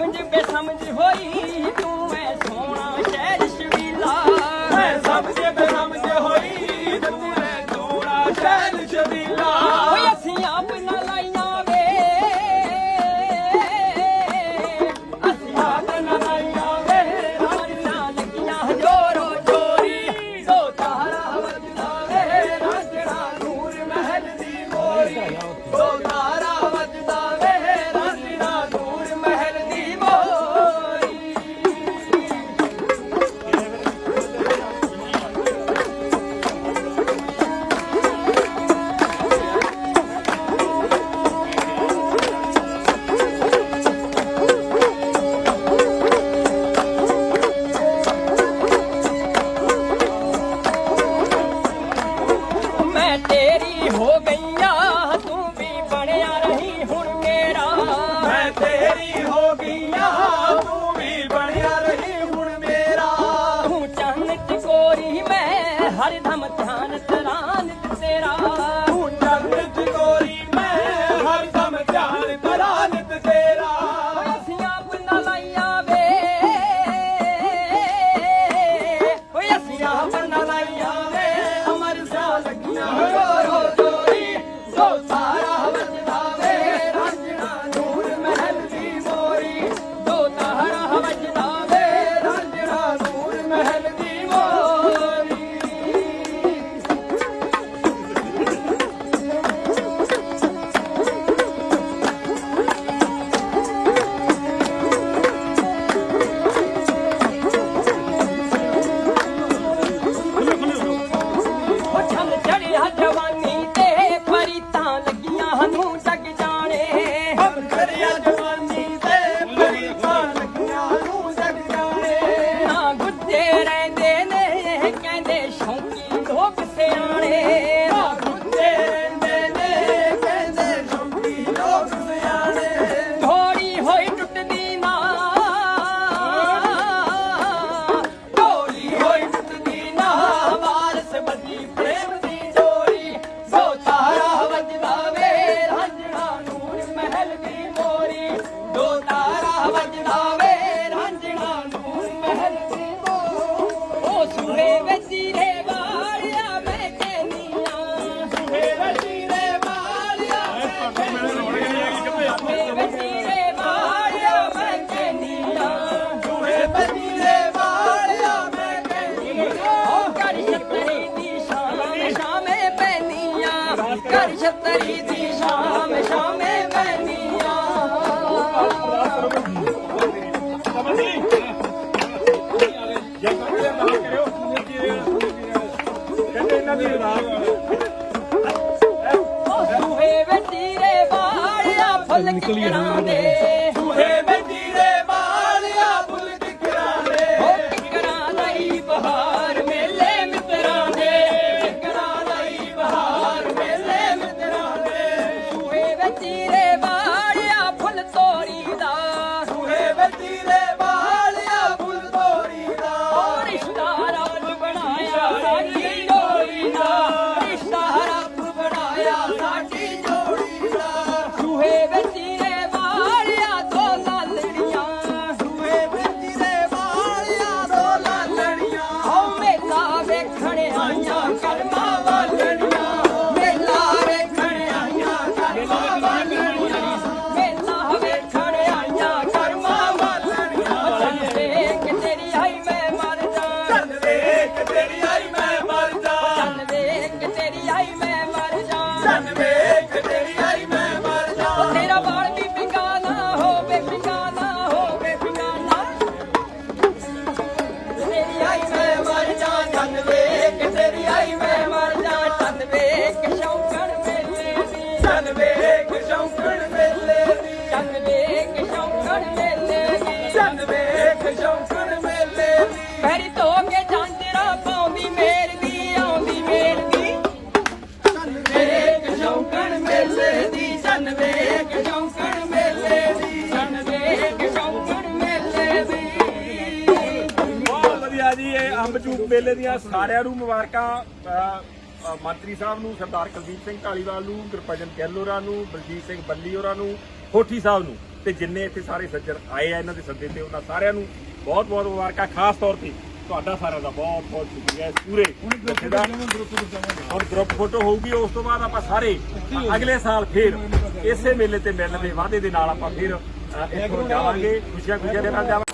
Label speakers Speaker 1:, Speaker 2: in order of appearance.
Speaker 1: ਸਮਝ ਬੇਸਮਝ ਹੋਈ,
Speaker 2: ਤੂੰ ਐ ਸੋਹਣਾ ਸ਼ਹਿਰ ਸ਼ਵੀਲਾ ਮੈਂ ਸਮਝ
Speaker 1: ਬੇਸਮਝ ਹੋਈ,
Speaker 2: ਤੂੰ ਐ ਸੋਹਣਾ ਸ਼ਹਿਰ ਸ਼ਵੀਲਾ Yeah. ਤਰੀ ਦੀ
Speaker 1: ਸ਼ਾਮ ਸ਼ਾਮੇ ਬਨੀਆ ਕਹਿੰਦੇ ਇਹਨਾਂ ਦੀ ਰਾਤ ਉਹ ਹੈ ਵਟੀਰੇ ਵਾਲਿਆ ਫੁੱਲ ਕਿਹੜਾ Tira! ਆ ਜੀ
Speaker 3: ਇਹ ਅੰਬ ਚੂਪ ਮੇਲੇ ਦੀਆਂ ਸਾਰਿਆਂ ਨੂੰ ਮੁਬਾਰਕਾਂ। ਮੰਤਰੀ ਸਾਹਿਬ ਨੂੰ ਸਰਦਾਰ ਕੁਲਦੀਪ ਸਿੰਘ ਢਾਲੀਵਾਲ ਨੂੰ ਗੁਰਪਜਨ ਗੈਲੋਰਾ ਨੂੰ ਬਲਜੀਤ ਸਿੰਘ ਬੱਲੀ ਹੋਰਾਂ ਨੂੰ ਹੋਠੀ ਸਾਹਿਬ ਨੂੰ। ਤੇ ਜਿੰਨੇ ਇੱਥੇ ਸਾਰੇ ਸੱਜਣ ਆਏ ਆ ਇਹਨਾਂ ਦੇ ਸੱਦੇ ਤੇ ਉਹਨਾਂ ਸਾਰਿਆਂ ਨੂੰ ਬਹੁਤ ਬਹੁਤ ਮੁਬਾਰਕਾਂ। ਖਾਸ ਤੌਰ ਤੇ ਤੁਹਾਡਾ ਸਾਰਿਆਂ ਦਾ ਬਹੁਤ ਬਹੁਤ ਸ਼ੁਕਰੀਆ ਪੂਰੇ ਹੁਣ ਗਰੁੱਪ ਫੋਟੋ ਹੋਊਗੀ ਉਸ ਤੋਂ ਬਾਅਦ ਆਪਾਂ ਸਾਰੇ ਅਗਲੇ ਸਾਲ ਫੇਰ ਇਸੇ ਮੇਲੇ ਤੇ ਮਿਲਣ ਦੇ ਵਾਅਦੇ ਦੇ ਨਾਲ ਆਪਾਂ ਫੇਰ ਇੱਥੋਂ ਜਾਵਾਂਗੇ ਖੁਸ਼ੀਆਂ ਖੁਸ਼ੀਆਂ ਦੇ ਨਾਲ ਜਾਵਾਂਗੇ।